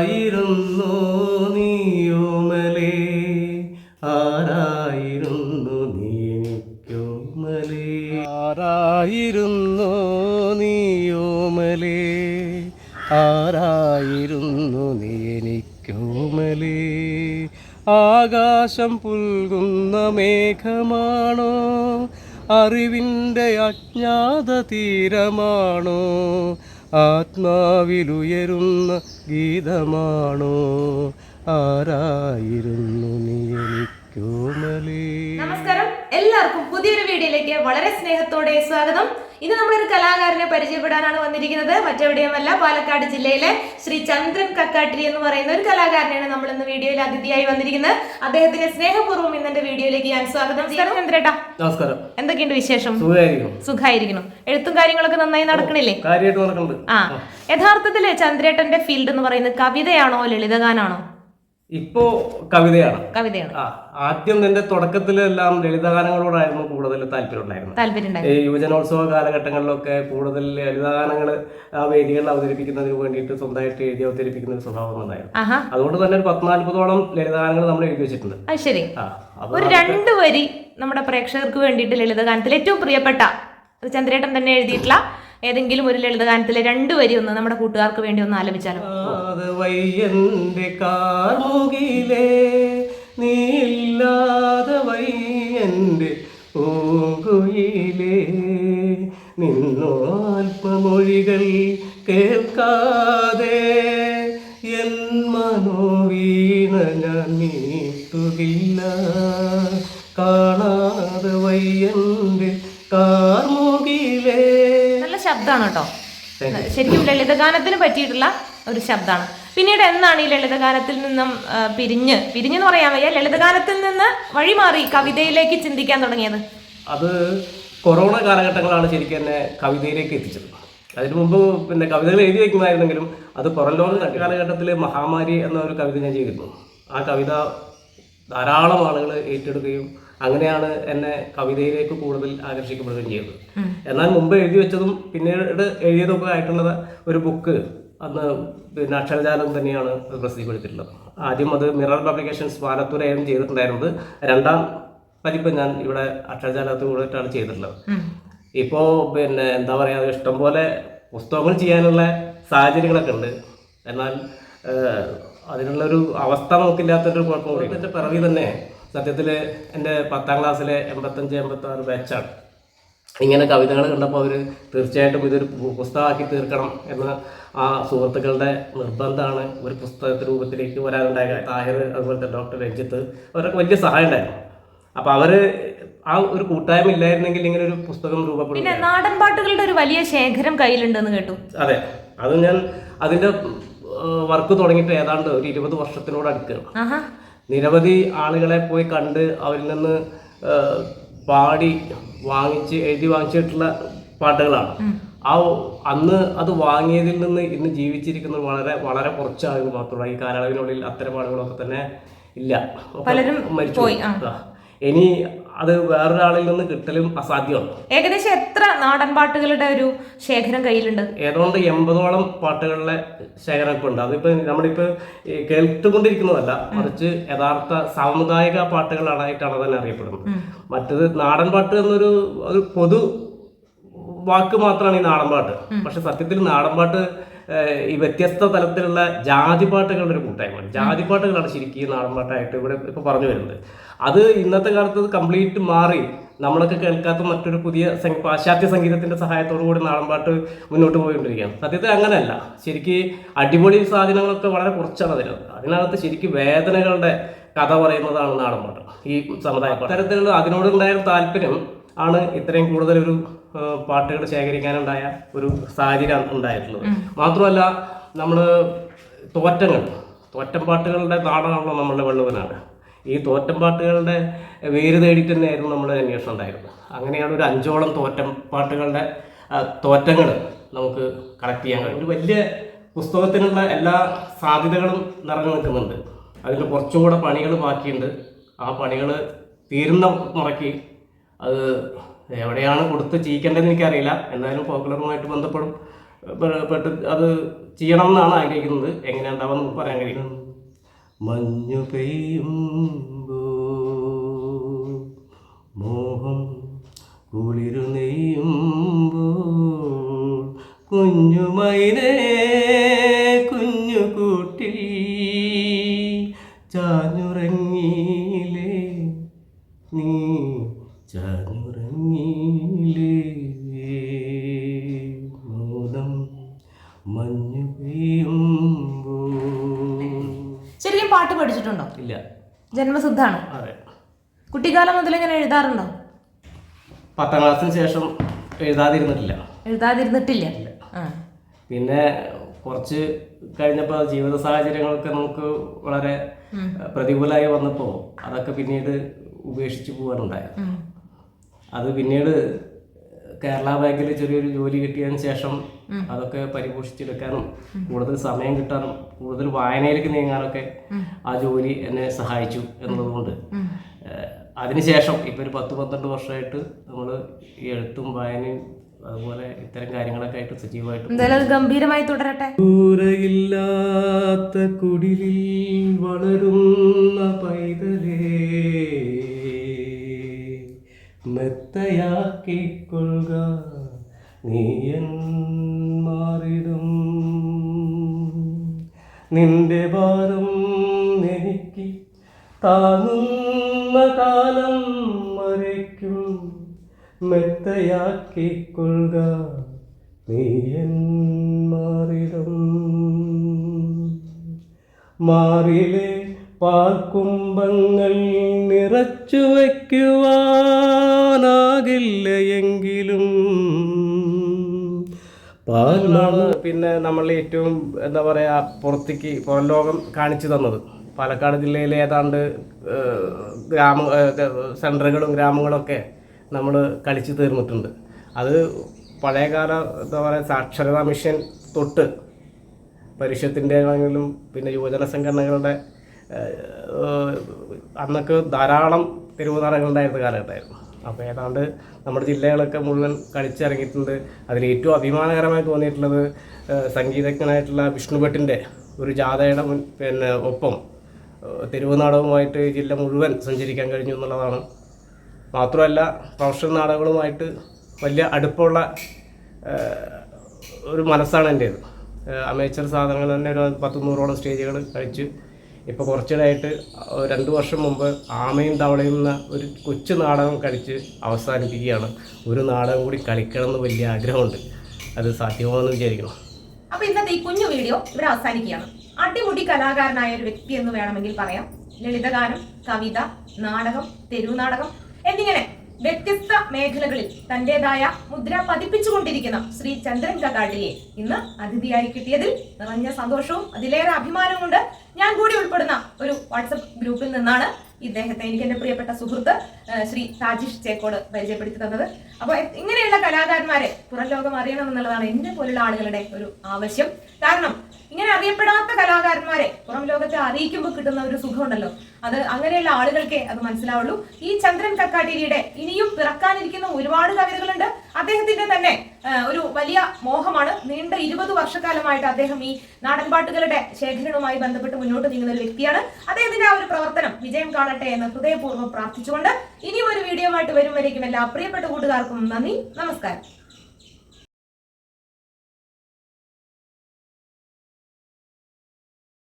ആരായിരുന്നു നീയോമലേ? ആരായിരുന്നു നീനിക്കോമലേ ആരായിരുന്നു നീയോമലേ? ആരായിരുന്നു നീ ആകാശം പുൽകുന്ന മേഘമാണോ? അറിവിന്റെ അജ്ഞാത തീരമാണോ ആത്മാവിലുയരുന്ന ഗീതമാണോ? ആരായിരുന്നു നീ നമസ്കാരം. എല്ലാവർക്കും പുതിയൊരു വീഡിയോയിലേക്ക് വളരെ സ്നേഹത്തോടെ സ്വാഗതം. ഇന്ന് നമ്മളൊരു കലാകാരനെ പരിചയപ്പെടാനാണ് വന്നിരിക്കുന്നത്. മറ്റെവിടെയുമല്ല പാലക്കാട് ജില്ലയിലെ ശ്രീ ചന്ദ്രൻ കക്കാട്ടിരി എന്ന് പറയുന്ന ഒരു കലാകാരനെയാണ് നമ്മൾ ഇന്ന് വീഡിയോയിൽ അതിഥിയായി വന്നിരിക്കുന്നത്. അദ്ദേഹത്തിന്റെ സ്നേഹപൂർവം ഇന്നെന്റെ വീഡിയോയിലേക്ക് ഞാൻ സ്വാഗതം. ചന്ദ്രേട്ടാ. നമസ്കാരം. എന്തൊക്കെയുണ്ട് വിശേഷം? സുഖമായിരിക്കുന്നു. എഴുത്തും കാര്യങ്ങളൊക്കെ നന്നായി നടക്കണില്ലേ? ആ. യഥാർത്ഥത്തിൽ ചന്ദ്രേട്ടന്റെ ഫീൽഡ് എന്ന് പറയുന്നത് കവിതയാണോ ലളിതഗാനാണോ? ഇപ്പോ കവിതയാണ്. കവിതയാണ്. ആ ആദ്യം നിന്റെ തുടക്കത്തിലെല്ലാം ലളിതഗാനങ്ങളോടായിരുന്നു കൂടുതൽ താല്പര്യം ഉണ്ടായിരുന്നത് താല്പര്യം ഈ യുവജനോത്സവ കാലഘട്ടങ്ങളിലൊക്കെ കൂടുതൽ ലളിതഗാനങ്ങൾ ആ വേദികളിൽ അവതരിപ്പിക്കുന്നതിന് വേണ്ടിയിട്ട് സ്വന്തമായിട്ട് എഴുതി അവതരിപ്പിക്കുന്ന ഒരു സ്വഭാവം ഉണ്ടായിരുന്നു അതുകൊണ്ട് തന്നെ ഒരു പത്ത് നാൽപ്പതോളം ലളിതഗാനങ്ങൾ നമ്മൾ എഴുതി വെച്ചിട്ടുണ്ട്. ശരി. ഒരു രണ്ട് വരി നമ്മുടെ പ്രേക്ഷകർക്ക് വേണ്ടിയിട്ട് ലളിതഗാനത്തിൽ ഏറ്റവും പ്രിയപ്പെട്ട ചന്ദ്രേട്ടൻ തന്നെ എഴുതിയിട്ടുള്ള ഏതെങ്കിലും ഒരു ലളിതഗാനത്തിലെ രണ്ടു വരി ഒന്ന് നമ്മുടെ കൂട്ടുകാർക്ക് വേണ്ടി ഒന്ന് ആലപിച്ചാലോ? നിന്നോ അല്പമൊഴികൾ കേൾക്കാതെ ശബ്ദമാണ് കേട്ടോ. ശരിക്കും ലളിതഗാനത്തിന് പറ്റിയിട്ടുള്ള ഒരു ശബ്ദമാണ്. പിന്നീട് എന്താണ് ഈ ലളിതഗാനത്തിൽ നിന്നും പിരിഞ്ഞ്? പിരിഞ്ഞെന്ന് പറയാൻ വയ്യ. ലളിതഗാനത്തിൽ നിന്ന് വഴിമാറി കവിതയിലേക്ക് ചിന്തിക്കാൻ തുടങ്ങിയത്? അത് കൊറോണ കാലഘട്ടങ്ങളാണ് ശരിക്കും എന്നെ കവിതയിലേക്ക് എത്തിച്ചത്. അതിനു മുമ്പ് പിന്നെ കവിതകൾ എഴുതി വയ്ക്കുമായിരുന്നെങ്കിലും അത് കൊറലോണ കാലഘട്ടത്തിൽ മഹാമാരി എന്ന ഒരു കവിത ഞാൻ ചെയ്തിരുന്നു. ആ കവിത ധാരാളം ആളുകൾ ഏറ്റെടുക്കുകയും അങ്ങനെയാണ് എന്നെ കവിതയിലേക്ക് കൂടുതൽ ആകർഷിക്കപ്പെടുകയും ചെയ്തത്. എന്നാൽ മുമ്പ് എഴുതി വെച്ചതും പിന്നീട് എഴുതിയതൊക്കെ ആയിട്ടുള്ള ഒരു ബുക്ക് അന്ന് പിന്നെ അക്ഷരജാലം തന്നെയാണ് അത് പ്രസിദ്ധീകരിച്ചിട്ടുള്ളത്. ആദ്യം അത് മിറർ പബ്ലിക്കേഷൻസ് പാലത്തൂരായിരുന്നു ചെയ്തിട്ടുണ്ടായിരുന്നത്. രണ്ടാം പതിപ്പ് ഞാൻ ഇവിടെ അക്ഷരജാലത്ത് കൂടിയിട്ടാണ് ചെയ്തിട്ടുള്ളത്. ഇപ്പോൾ പിന്നെ എന്താ പറയുക ഇഷ്ടംപോലെ പുസ്തകങ്ങൾ ചെയ്യാനുള്ള സാഹചര്യങ്ങളൊക്കെ ഉണ്ട്. എന്നാൽ അതിനുള്ളൊരു അവസ്ഥ നമുക്കില്ലാത്തൊരു കുഴപ്പമില്ല ഇതിന്റെ എന്റെ പിറവി തന്നെ സത്യത്തിൽ എന്റെ പത്താം ക്ലാസ്സിലെ എൺപത്തഞ്ച് എൺപത്താറ് ബാച്ചാണ് ഇങ്ങനെ കവിതകൾ കണ്ടപ്പോൾ അവർ തീർച്ചയായിട്ടും ഇതൊരു പുസ്തകമാക്കി തീർക്കണം എന്ന ആ സുഹൃത്തുക്കളുടെ നിർബന്ധമാണ് ഒരു പുസ്തകത്തിന്റെ രൂപത്തിലേക്ക് വരാനുണ്ടായ താഹിർ അതുപോലത്തെ ഡോക്ടർ രഞ്ജിത്ത് അവരൊക്കെ വലിയ സഹായം ഉണ്ടായിരുന്നു. അപ്പോൾ അവർ ആ ഒരു കൂട്ടായ്മ ഇല്ലായിരുന്നെങ്കിൽ ഇങ്ങനെ ഒരു പുസ്തകം രൂപപ്പെടും പിന്നെ നാടൻ പാട്ടുകളുടെ ഒരു വലിയ ശേഖരം കയ്യിലുണ്ടെന്ന് കേട്ടു. അതെ. അത് ഞാൻ അതിന്റെ വർക്ക് തുടങ്ങിയിട്ട് ഏതാണ്ട് ഒരു ഇരുപത് വർഷത്തിനോട് അടുക്കുകയാണ് നിരവധി ആളുകളെ പോയി കണ്ട് അവരിൽ നിന്ന് പാടി വാങ്ങിച്ച് എഴുതി വാങ്ങിച്ചിട്ടുള്ള പാട്ടുകളാണ്. ആ അന്ന് അത് വാങ്ങിയതിൽ നിന്ന് ഇന്ന് ജീവിച്ചിരിക്കുന്ന വളരെ വളരെ കുറച്ച് ആളുകൾ മാത്രമാണ്. ഈ കാലയളവിനുള്ളിൽ അത്തരം ആളുകളൊക്കെ തന്നെ ഇല്ല. പലരും മരിച്ചു. ഇനി അത് വേറൊരാളിൽ നിന്ന് കിട്ടലും അസാധ്യമാണ്. ഏകദേശം എത്ര നാടൻ പാട്ടുകളുടെ ഒരു ശേഖരം കയ്യിലുണ്ട്? ഏതാണ്ട് എൺപതോളം പാട്ടുകളുടെ ശേഖരം ഇപ്പൊ ഉണ്ട് അതിപ്പോ നമ്മളിപ്പോ കേട്ടുകൊണ്ടിരിക്കുന്നതല്ല മറിച്ച് യഥാർത്ഥ സാമുദായിക പാട്ടുകളായിട്ടാണ് തന്നെ അറിയപ്പെടുന്നത്. മറ്റത് നാടൻ പാട്ട് എന്നൊരു ഒരു പൊതു വാക്ക് മാത്രമാണ് ഈ നാടൻപാട്ട്. പക്ഷെ സത്യത്തിൽ നാടൻപാട്ട് ഈ വ്യത്യസ്ത തലത്തിലുള്ള ജാതിപാട്ടുകളുടെ ഒരു കൂട്ടായ്മ. ജാതി പാട്ടുകളാണ് ശരിക്കും ഈ നാടൻ പാട്ടായിട്ട് ഇവിടെ ഇപ്പൊ പറഞ്ഞു വരുന്നത്. അത് ഇന്നത്തെ കാലത്ത് കംപ്ലീറ്റ് മാറി നമ്മളൊക്കെ കേൾക്കാത്ത മറ്റൊരു പുതിയ പാശ്ചാത്യ സംഗീതത്തിന്റെ സഹായത്തോടു കൂടി നാടൻപാട്ട് മുന്നോട്ട് പോയിക്കൊണ്ടിരിക്കുകയാണ്. സത്യത്തിൽ അങ്ങനെയല്ല. ശരിക്കും അടിപൊളി സാധനങ്ങളൊക്കെ വളരെ കുറച്ചാണ് അതിനകത്ത്. അതിനകത്ത് ശരിക്കും വേദനകളുടെ കഥ പറയുന്നതാണ് നാടൻപാട്ട്. ഈ സമുദായ തരത്തിലുള്ള അതിനോടുണ്ടായ താല്പര്യം ആണ് ഇത്രയും കൂടുതൽ ഒരു പാട്ടുകൾ ശേഖരിക്കാനുണ്ടായ ഒരു സാഹചര്യം ഉണ്ടായിട്ടുള്ളത്. മാത്രമല്ല നമ്മൾ തോറ്റങ്ങൾ തോറ്റം പാട്ടുകളുടെ നാടാണല്ലോ നമ്മളുടെ വെള്ളുവനാട് ഈ തോറ്റം പാട്ടുകളുടെ വേര് തേടിയിട്ട് തന്നെയായിരുന്നു നമ്മുടെ അന്വേഷണം ഉണ്ടായിരുന്നത്. അങ്ങനെയാണ് ഒരു അഞ്ചോളം തോറ്റം പാട്ടുകളുടെ തോറ്റങ്ങൾ നമുക്ക് കളക്ട് ചെയ്യാൻ കഴിയും ഒരു വലിയ പുസ്തകത്തിനുള്ള എല്ലാ സാധ്യതകളും നിറഞ്ഞു നിൽക്കുന്നുണ്ട്. അതിൽ കുറച്ചുകൂടെ പണികൾ ബാക്കിയുണ്ട്. ആ പണികൾ തീരുന്ന മുറയ്ക്ക് അത് എവിടെയാണ് കൊടുത്ത് ചെയ്യിക്കേണ്ടതെന്ന് എനിക്കറിയില്ല. എന്തായാലും പോപ്പുലറുമായിട്ട് ബന്ധപ്പെടും. പെട്ട് അത് ചെയ്യണം എന്നാണ് ആഗ്രഹിക്കുന്നത് എങ്ങനെ നമുക്ക് പറയാൻ കഴിയും. മഞ്ഞു പെയ്യുമ്പോ മോഹം കുളിരു നെയ്യുമ്പോ കുഞ്ഞുമൈനേ കുഞ്ഞു കൂട്ടിൽ ചാഞ്ഞുറങ്ങിയിലേ നീ? ചാഞ്ഞുറങ്ങിയിലേ മോദം മഞ്ഞു പെയ്യുമ്പോ. ശരിക്കും പാട്ട് പഠിച്ചിട്ടുണ്ടോ? ഇല്ല. ജന്മസിദ്ധാണ്? അതെ. കുട്ടിക്കാലം മുതൽ ഇങ്ങനെ എഴുതാറുണ്ടോ? പത്താം ക്ലാസ്സിന് ശേഷം എഴുതാതിരുന്നിട്ടില്ല. എഴുതാതിരുന്നിട്ടില്ല. ആ. പിന്നെ കുറച്ച് കഴിഞ്ഞപ്പോൾ ജീവിത സാഹചര്യങ്ങളൊക്കെ നമുക്ക് വളരെ പ്രതികൂലമായി വന്നപ്പോൾ അതൊക്കെ പിന്നീട് ഉപേക്ഷിച്ച് പോകാനുണ്ടായത് ഉം. അത് പിന്നീട് കേരള ബാങ്കിൽ ചെറിയൊരു ജോലി കിട്ടിയതിന് ശേഷം അതൊക്കെ പരിപോഷിച്ചെടുക്കാനും കൂടുതൽ സമയം കിട്ടാനും കൂടുതൽ വായനയിലേക്ക് നീങ്ങാനൊക്കെ ആ ജോലി എന്നെ സഹായിച്ചു എന്നതുകൊണ്ട് അതിനുശേഷം ഇപ്പൊ ഒരു പത്ത് പന്ത്രണ്ട് വർഷമായിട്ട് നമ്മൾ എഴുത്തും വായനയും അതുപോലെ ഇത്തരം കാര്യങ്ങളൊക്കെ ആയിട്ട് സജീവമായിട്ട് ഗംഭീരമായി തുടരട്ടെ. ദൂരയില്ലാത്ത കുടിലിൽ വളരുന്ന പൈതലേ മെത്തയാക്കിക്കൊള്ളുക നീയൻ മാറിടും. നിന്റെ ഭാരം എനിക്ക് താങ്ങുന്ന കാലം വരയ്ക്കും. മെത്തയാക്കിക്കൊള്ളുക. നീയൻ മാറിടും. മാറിലെ പാൽക്കുംഭങ്ങൾ നിറച്ചു വയ്ക്കുവാനാകില്ല എങ്കിലും. പാലാണ് പിന്നെ നമ്മൾ ഏറ്റവും എന്താ പറയുക പുറത്തേക്ക് പുറം ലോകം കാണിച്ചു തന്നത്. പാലക്കാട് ജില്ലയിലെ ഏതാണ്ട് ഗ്രാമ സെന്ററുകളും ഗ്രാമങ്ങളൊക്കെ നമ്മൾ കളിച്ചു തീർന്നിട്ടുണ്ട്. അത് പഴയകാല എന്താ പറയുക സാക്ഷരതാ മിഷൻ തൊട്ട് പരിഷത്തിന്റെ ആണെങ്കിലും പിന്നെ യുവജന സംഘടനകളുടെ അന്നൊക്കെ ധാരാളം തെരുവ് നാടകങ്ങളുണ്ടായിരുന്ന കാലഘട്ടമായിരുന്നു. അപ്പോൾ ഏതാണ്ട് നമ്മുടെ ജില്ലകളൊക്കെ മുഴുവൻ കളിച്ചിറങ്ങിയിട്ടുണ്ട്. അതിൽ ഏറ്റവും അഭിമാനകരമായി തോന്നിയിട്ടുള്ളത് സംഗീതജ്ഞനായിട്ടുള്ള വിഷ്ണുഭട്ടിന്റെ ഒരു ജാഥയുടെ മുൻ പിന്നെ ഒപ്പം തെരുവ് നാടകവുമായിട്ട് ജില്ല മുഴുവൻ സഞ്ചരിക്കാൻ കഴിഞ്ഞു എന്നുള്ളതാണ്. മാത്രമല്ല പ്രൊഫഷണൽ നാടകങ്ങളുമായിട്ട് വലിയ അടുപ്പമുള്ള ഒരു മനസ്സാണ് എന്റേത്. അമേച്ചർ സാധനങ്ങൾ തന്നെ ഒരു പത്ത് നൂറോളം സ്റ്റേജുകൾ കളിച്ച് ഇപ്പോൾ കുറച്ചിടായിട്ട് രണ്ട് വർഷം മുമ്പ് ആമയും തവളയും എന്ന ഒരു കൊച്ചു നാടകം കളിച്ച് അവസാനിപ്പിക്കുകയാണ്. ഒരു നാടകം കൂടി കളിക്കണം എന്ന് വലിയ ആഗ്രഹമുണ്ട്. അത് സാധ്യമാണെന്ന് വിചാരിക്കണം അപ്പോൾ ഇന്നത്തെ ഈ കുഞ്ഞു വീഡിയോ ഇവിടെ അവസാനിക്കുകയാണ്. അടിമുടി കലാകാരനായ ഒരു വ്യക്തി എന്ന് വേണമെങ്കിൽ പറയാം. ലളിതഗാനം കവിത നാടകം തെരുവ് നാടകം എന്നിങ്ങനെ വ്യത്യസ്ത മേഖലകളിൽ തന്റേതായ മുദ്ര പതിപ്പിച്ചുകൊണ്ടിരിക്കുന്ന ശ്രീ ചന്ദ്രൻ കക്കാട്ടിയെ ഇന്ന് അതിഥിയായി കിട്ടിയതിൽ നിറഞ്ഞ സന്തോഷവും അതിലേറെ അഭിമാനവും കൊണ്ട് ഞാൻ കൂടി ഉൾപ്പെടുന്ന ഒരു വാട്സപ്പ് ഗ്രൂപ്പിൽ നിന്നാണ് ഇദ്ദേഹത്തെ എനിക്ക് എന്റെ പ്രിയപ്പെട്ട സുഹൃത്ത് ശ്രീ രാജേഷ് ചേക്കോട് പരിചയപ്പെടുത്തി തന്നത്. അപ്പോൾ ഇങ്ങനെയുള്ള കലാകാരന്മാരെ പുറം ലോകം അറിയണം എന്നുള്ളതാണ് എന്റെ പോലുള്ള ആളുകളുടെ ഒരു ആവശ്യം. കാരണം ഇങ്ങനെ അറിയപ്പെടാത്ത കലാകാരന്മാരെ പുറം ലോകത്തെ അറിയിക്കുമ്പോൾ കിട്ടുന്ന ഒരു സുഖമുണ്ടല്ലോ. അത് അങ്ങനെയുള്ള ആളുകൾക്കേ അത് മനസ്സിലാവുള്ളൂ. ഈ ചന്ദ്രൻ കക്കാട്ടിരിയുടെ ഇനിയും പിറക്കാനിരിക്കുന്ന ഒരുപാട് കവിതകളുണ്ട്. അദ്ദേഹത്തിന്റെ തന്നെ ഒരു വലിയ മോഹമാണ്. നീണ്ട ഇരുപത് വർഷക്കാലമായിട്ട് അദ്ദേഹം ഈ നാടൻപാട്ടുകളുടെ ശേഖരണവുമായി ബന്ധപ്പെട്ട് മുന്നോട്ട് നീങ്ങുന്ന ഒരു വ്യക്തിയാണ്. അദ്ദേഹത്തിന്റെ ആ ഒരു പ്രവർത്തനം വിജയം കാണട്ടെ എന്ന് ഹൃദയപൂർവം പ്രാർത്ഥിച്ചുകൊണ്ട് ഇനിയും ഒരു വീഡിയോ ആയിട്ട് വരും വരേക്കും എല്ലാ പ്രിയപ്പെട്ട കൂട്ടുകാർക്കും നന്ദി നമസ്കാരം.